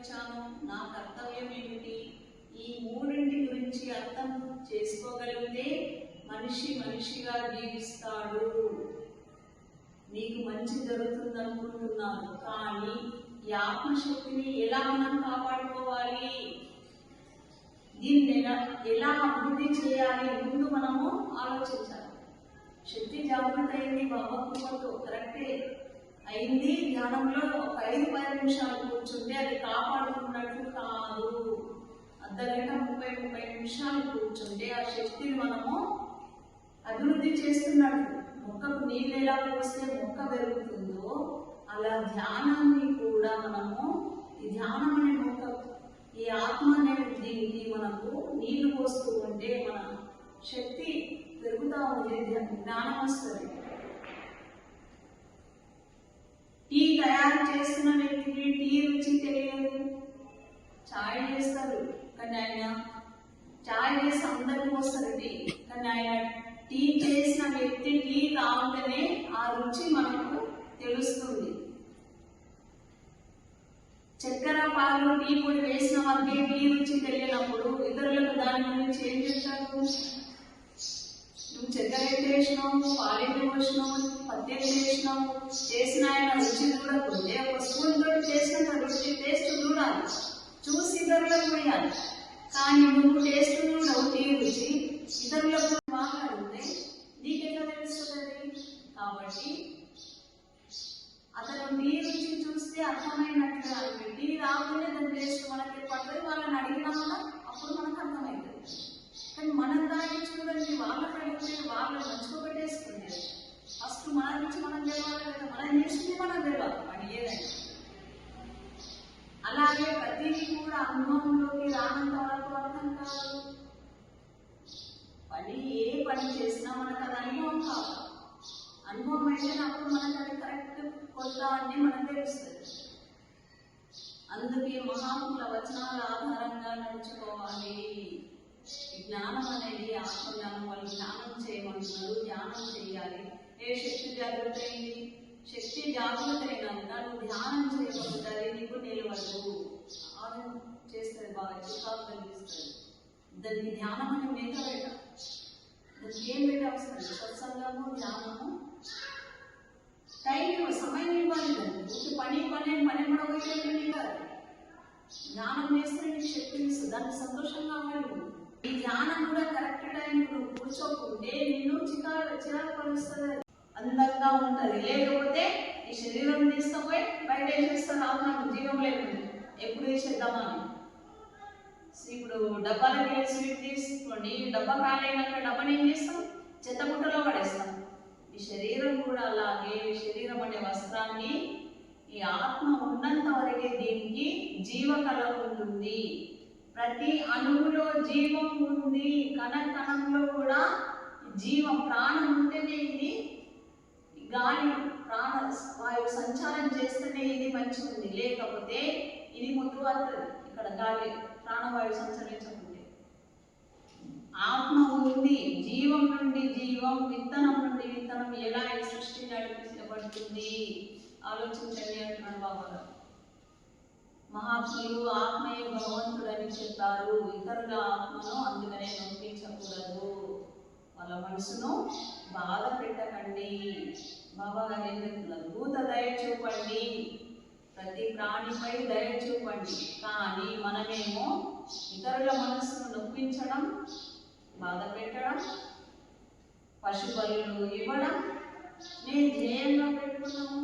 వచ్చాను నా కర్తవ్యం ఏమిటి? ఈ మూడింటి గురించి అర్థం చేసుకోగలిగితే మనిషి మనిషిగా జీవిస్తాడు. నీకు మంచి జరుగుతుంది అనుకుంటున్నాను కానీ ఈ ఆత్మశక్తిని ఎలా మనం కాపాడుకోవాలి? దీన్ని ఎలా ఎలా అభివృద్ధి చేయాలి ముందు మనము ఆలోచించాలి. శక్తి జాగ్రత్త అయింది బాబా కృపతో కరెక్టే అయింది. ధ్యానంలో ఒక ఐదు పది నిమిషాలు కూర్చుంటే అది కాపాడుకున్నట్లు కాదు. అర్ధగంట ముప్పై ముప్పై నిమిషాలు కూర్చుంటే ఆ శక్తిని మనము అభివృద్ధి చేస్తున్నట్టు. మొక్కకు నీళ్ళు ఎలా పోస్తే మొక్క పెరుగుతుందో అలా ధ్యానాన్ని కూడా మనము ఈ ధ్యానం అనే మొక్క ఈ ఆత్మ అనే దీనికి మనకు నీళ్ళు పోస్తూ ఉంటే మన శక్తి పెరుగుతూ ఉంది. జ్ఞానం వస్తుంది. టీ తయారు చేస్తున్న వ్యక్తికి టీ రుచి తెలియదు. చాయ్ చేస్తారు కానీ ఆయన చాయ్ చేసి అందరికి వస్తారు టీ. కానీ ఆయన టీ చేసిన వ్యక్తి టీ తాగుతనే ఆ రుచి మనకు తెలుస్తుంది. చక్కెర పాలు టీ పొడి వేసిన వారికి టీ రుచి తెలియనప్పుడు ఇతరులకు దాని గురించి ఏం చేస్తారు నువ్వు చక్కెర ఎంత వేసినావు పాలు ఎంత పోసినావు పత్తి ఎంత వేసినావు చేసిన ఆయన రుచి చూడకుంటే ఒక స్పూన్ తోటి చేసిన రుచి టేస్ట్ చూడాలి. చూసి ఇతరులకు పోయాలి. కానీ నువ్వు టేస్ట్ చూడవు టీ రుచి ఇతరులకు మాట్లాడితే నీకెట్లా తెలుస్తుంది? కాబట్టి అతను నీ రుచి చూస్తే అర్థమైనట్లు అంటే రాకుండా దాని టేస్ట్ మనకి పడుతుంది వాళ్ళని అడిగినా అప్పుడు మనకు అర్థమవుతుంది కానీ మనం వాళ్ళకి వాళ్ళు మంచుకోబెట్టేసుకునేది ఫస్ట్ మన నుంచి మనం తెలవాలి కదా? మనం చేసింది మనం తెలవాలి పని ఏదైనా. అలాగే ప్రతిదీ కూడా అనుభవంలోకి రానంత వరకు అర్థం కాదు. పని ఏ పని చేసినా మనకు అది అనుభవం కావాలి అనుభవం అయితే అప్పుడు మనకు అది కరెక్ట్ కొత్త అన్ని మనకు తెలుస్తుంది. అందుకే మహాత్ముల వచనాల ఆధారంగా నడుచుకోవాలి. జ్ఞానం అనేది ఆత్మజ్ఞానం వాళ్ళు ధ్యానం చేయమంటున్నారు ధ్యానం చేయాలి. ఏ శక్తి జాగ్రత్త అయింది శక్తి జాగ్రత్త అయినాక నువ్వు ధ్యానం చేయబడుతుంది నీకు నిలవదు. అది చేస్తుంది బాగా చికాకు కలిగిస్తుంది. దానికి ధ్యానం అని మేక పెట్టాలి దానికి ఏం పెట్టాల్సింది సత్సంగము ధ్యానము. టైం సమయం ఇవ్వాలి దానికి. పని పని పని పడవైతే కాదు ధ్యానం చేస్తే నీకు శక్తి ఇస్తుంది. దానికి సంతోషంగా ధ్యానం కూడా కరెక్ట్ టైం నువ్వు కూర్చోకుంటే నిన్ను చికాకు చిరాకు పరుస్తుంది. అందంగా ఉంటుంది. లేకపోతే ఈ శరీరం తీసుకుపోయి బయట వేసేస్తారు నాకు జీవం లేకుండా ఎప్పుడు వేసేద్దామని ఇప్పుడు డబ్బాలకి వెళ్ళి స్వీట్ తీసుకోండి. డబ్బా కాలైనాక డబ్బాని ఏం చేస్తాం. చెత్తబుట్టలో పడేస్తాం. ఈ శరీరం కూడా అలాగే ఈ శరీరం అనే వస్త్రాన్ని ఈ ఆత్మ ఉన్నంత వరకే దీనికి జీవకళ ఉంటుంది. ప్రతి అణువులో జీవం ఉంది. కణ కణంలో కూడా జీవం ప్రాణం ఉంటేనే ఇది గాలి ప్రాణ వాయువు సంచారం చేస్తేనే ఇది మంచి ఉంది లేకపోతే ఇది ముద్దు ఇక్కడ గాలి ప్రాణవాయువు సంచరించకుంటే. ఆత్మ ఉంది. జీవం నుండి జీవం విత్తనం నుండి విత్తనం ఎలా ఈ సృష్టి నడిపించబడుతుంది? ఆలోచించండి అంటున్నాడు బాబా మహాత్ములు ఆత్మయే భగవంతుడని చెప్పారు ఇతరుల ఆత్మను అందుకనే నొప్పించకూడదు. వాళ్ళ మనసును బాధ పెట్టకండి. బాబా గారు ఏం చెప్తున్నారు భూత దయ చూపండి. ప్రతి ప్రాణిపై దయ చూపండి. కానీ మనమేమో ఇతరుల మనసును నొప్పించడం బాధ పెట్టడం పశు బలులు ఇవ్వడం నేను ధ్యేయంగా పెట్టుకున్నాము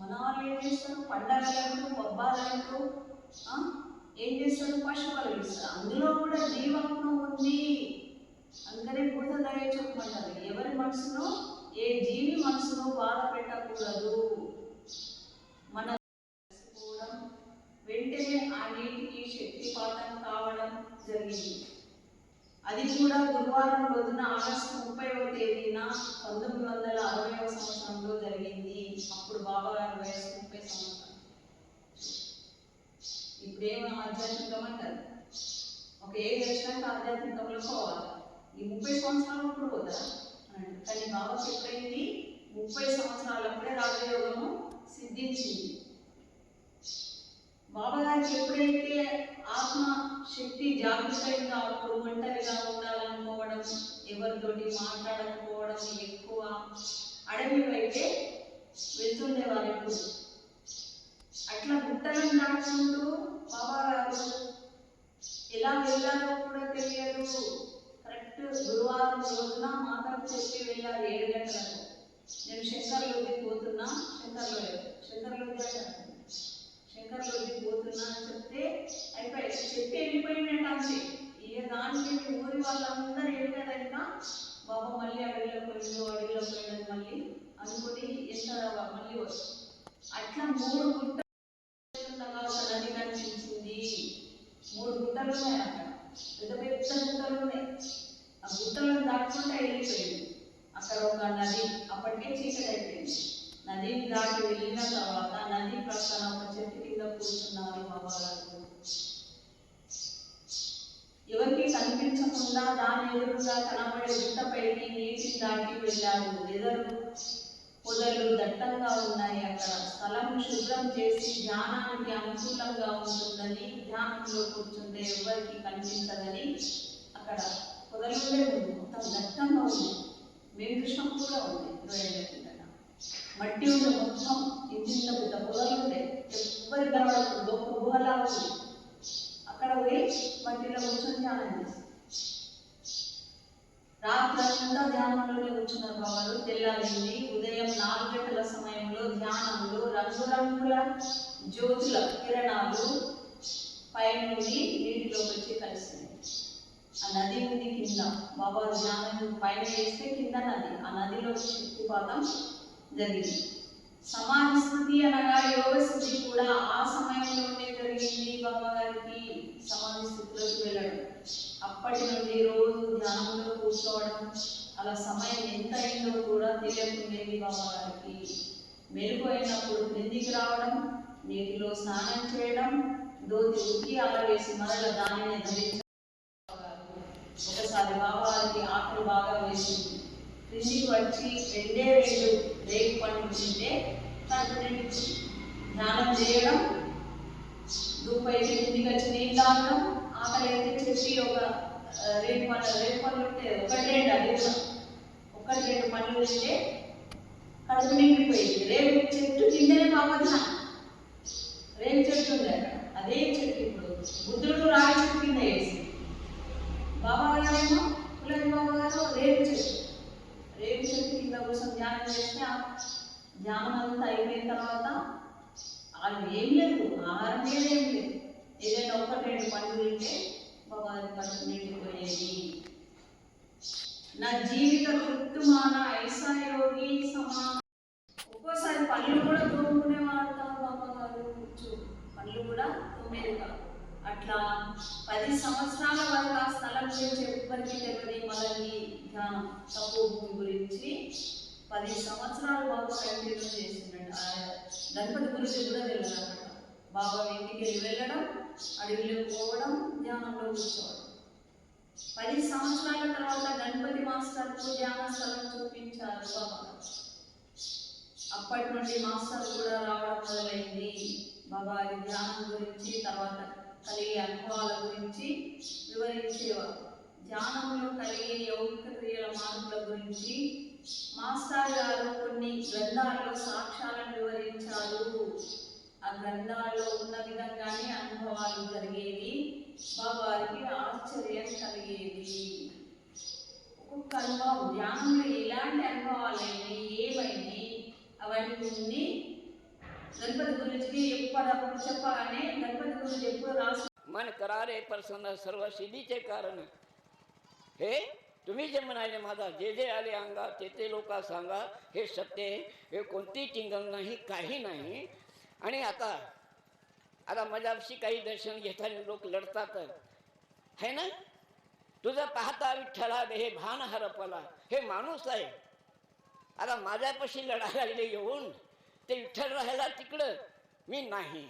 మన వాళ్ళు ఏం చేస్తారు పండగలంటూ పబ్బాలంటూ ఏం చేస్తాడు? పశువులు ఇస్తాడు. అందులో కూడా జీవాత్మ ఉంది. అందుకనే భూత దయ చెప్పమంటారు ఎవరి మనసును ఏ జీవి మనసును బాధ పెట్టకూడదు. మన తెలుసుకోవడం వెంటనే ఆ నీటికి శక్తిపాతం కావడం జరిగింది. అది కూడా గురువారం రోజున ఆగస్టు ముప్పైవ తేదీన పంతొమ్మిది వందల అరవైవ సంవత్సరంలో జరిగింది. అప్పుడు బాబా గారి వయసు ముప్పై సంవత్సరాలు. దేవుని ఆధ్యాత్మికం అంటారు ఒక ఏజ్ వచ్చినాక ఆధ్యాత్మికంలో పోవాలి. ఈ ముప్పై సంవత్సరాలు అప్పుడు పోతారా కానీ బాబా చెప్పింది ముప్పై సంవత్సరాలప్పుడే రాజయోగము సిద్ధించింది. బాబా గారికి ఎప్పుడైతే ఆత్మ శక్తి జాగృతంగా అప్పుడు ఒంటరిగా ఉండాలనుకోవడం ఎవరితోటి మాట్లాడకపోవడం ఎక్కువ. అడవి అయితే వెళ్తుండేవారు ఎప్పుడు? అట్లా గుట్టలను నడుచుకుంటూ బాబా ఎలా వెళ్ళాలో కూడా తెలియదు. కరెక్ట్ గురువారం రోజున మాతకు చెప్పి వెళ్ళారు ఏడు గంటలకు. నేను శంకర్లోకి పోతున్నా. శంకర్లో శంకర్లోకి శంకర్లోకి పోతున్నా అని చెప్తే అయిపోయి చెప్పి వెళ్ళిపోయినట్టు అంతే. ఇక దానికి ఊరి వాళ్ళందరూ వెళ్ళాక బాబా మళ్ళీ అడవిలో పోయిండు అడవిలో పోయిండు మళ్ళీ అనుకుని ఎంత మళ్ళీ వస్తుంది. అట్లా మూడు గుట్ట ఉండగా ఒక నది కనిపించింది మూడు గుట్టలు ఉన్నాయి అక్కడ. పెద్ద పెద్ద గుట్టలు ఉన్నాయి. ఆ గుట్టలను దాటుకుంటే వెళ్ళిపోయింది అక్కడ ఒక నది అప్పటికే చీకటి అయిపోయింది నదిని దాటి వెళ్ళిన తర్వాత నది ప్రక్కన ఒక చెట్టు కింద కూర్చున్నారు బాబాగారు ఎవరికి కనిపించకుండా దాని ఎదురుగా కనబడే గుట్టపైకి నీటిని దాటి వెళ్ళారు. ఎదురు పొదలు దట్టంగా ఉన్నాయి అక్కడ. స్థలం శుభ్రం చేసి ధ్యానానికి అనుకూలంగా ఉంటుందని ధ్యానంలో కూర్చుంటే ఎవరికి కనిపించదని అక్కడ పొదలుండే ఉంది. మొత్తం దట్టంగా ఉంది. మేము కూడా ఉంది. ఇరవై ఏళ్ళ మట్టి ఉంది మొత్తం ఇంత పెద్ద పొదలు ఉండే. ఎవ్వరి కనబడదు గొప్ప గుహలా ఉంది. అక్కడ పోయి మట్టిలో కూర్చొని ధ్యానం చేస్తాం రాత్రంతా ధ్యానంలోనే ఉంచున్నారు బాబాలు తెల్లారింది. ఉదయం నాలుగు గంటల సమయంలో ధ్యానంలో రంగురంగుల జ్యోతుల కిరణాలు పైనుండి నీటిలోకి వచ్చి కలిసినాయి. ఆ నది ఉంది కింద. బాబా ధ్యానం పైన వేస్తే కింద నది. ఆ నదిలో శక్తిపాతం జరిగింది. సమాధి స్థితి అనగా యోగ స్థితి కూడా ఆ సమయంలోనే జరిగింది బాబా గారికి. సమాధి స్థితిలోకి వెళ్ళడం. అప్పటి నుండి రోజు కూర్చోవడం అలా సమయం ఎంత అయిందో కూడా తెలియకుండేది బాబా గారికి. మెరుగు అయినప్పుడు క్రిందికి రావడం నీటిలో స్నానం చేయడం దోతి ఉక్కి ఆరవేసి మరల దానిని ధరించడం ఒకసారి బాబా ఆకలి బాగా వేసింది క్రిందికి వచ్చి రెండే రెండు రేగు పండు తింటే తనకు స్నానం ధ్యానం చేయడం దూపైతే కిందికి వచ్చి నీళ్ళు తాగడం ఆకలి అయితే చెప్పి ఒక రెండు పండ్లు రేగు పండ్లు ఉంటే ఒకటి రెండు అది ఒకటి రెండు పండ్లు తింటే కడుపు నిండిపోయింది. రేపు చెట్టు కిందనే బాబా రేపు చెట్టు ఉంది అక్కడ. అదే చెట్టు ఇప్పుడు. బుద్ధుడు రాయి చెట్టు కింద వేసి బాబా గారేమో పుల్లటి బాబా గారు రేపు చెట్టు. రేపు చెట్టు కింద కోసం ధ్యానం చేస్తే ధ్యానం అంతా అయిపోయిన తర్వాత వాళ్ళు ఏం లేదు ఆహారం లేదు ఏం లేదు. ఏదైనా ఒకటి రెండు పండ్లు తింటే బాబా గారి నా జీవిత కృత్తుమాన ఐసా యోగి సమా ఒక్కోసారి పళ్ళు కూడా తోముకునే వాడతారు బాబా గారు పళ్ళు కూడా తోమేది కాదు. అట్లా పది సంవత్సరాల వరకు ఆ స్థలం గురించి ఎవ్వరికి తెలియదు మనల్ని ధ్యానం తప్పు భూమి గురించి పది సంవత్సరాలు బాబా కంటిన్యూ చేసిందండి గణపతి గురించి కూడా తెలియదు అనమాట బాబా ఇంటికి వెళ్ళి వెళ్ళడం అడవిలో పోవడం ధ్యానంలో కూర్చోవడం. పది సంవత్సరాల తర్వాత గణపతి మాస్టర్కు ధ్యాన స్థలం చూపించారు బాబా. అప్పటి నుండి మాస్టర్ కూడా రావడం మొదలైంది. బాబా ధ్యానం గురించి తర్వాత కలిగే అనుభవాల గురించి వివరించేవారు. ధ్యానంలో కలిగే యౌగిక క్రియల మార్పుల గురించి మాస్టర్ గారు కొన్ని గ్రంథాల్లో సాక్ష్యాలను వివరించారు. ఆ గ్రంథాల్లో ఉన్న విధంగానే అనుభవాలు జరిగేవి బాబాకి ఆశ్చర్యం కలిగేది ఒక్కొక్క అనుభవం ధ్యానంలో ఎలాంటి అనుభవాలైనాయి ఏమైనాయి అవన్నీ గణపతి గురించి ఎప్పటికప్పుడు చెప్పగానే గణపతి గురించి ఎప్పుడు రాసి मन करारे प्रसन्न सर्व सिद्धीचे कारण हे तुम्ही जे म्हणाले माझा जे जे आले अंगा ते ते लोक सांगा हे सत्य आहे हे कोणती टिंगल नाही काही नाही आणि आता आता मजाशी काही दर्शन घेताना लोक लढतात. है ना? तुझं पाहता विठ्ठला हे भान हरपला हे माणूस आहे. आता माझ्यापाशी लढायला लागले येऊन ते विठ्ठल राहायला तिकडं. मी नाही.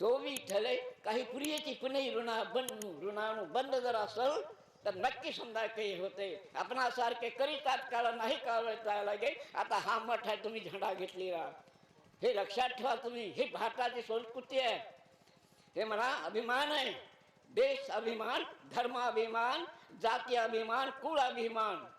तो विठ्ठल आहे काही प्रियची पुणे ऋणा बंद ऋणाणू बंद जर असल तर नक्की समजा काही होते. आपणासारखे करी तात्काळ नाही कळता लागे आता हा मठ आहे तुम्ही झेंडा राहा. हे लक्षात ठेवा तुम्ही ही भारताची संस्कृती आहे. हे मला अभिमान आहे. देश अभिमान धर्माभिमान जाती अभिमान कुळ अभिमान.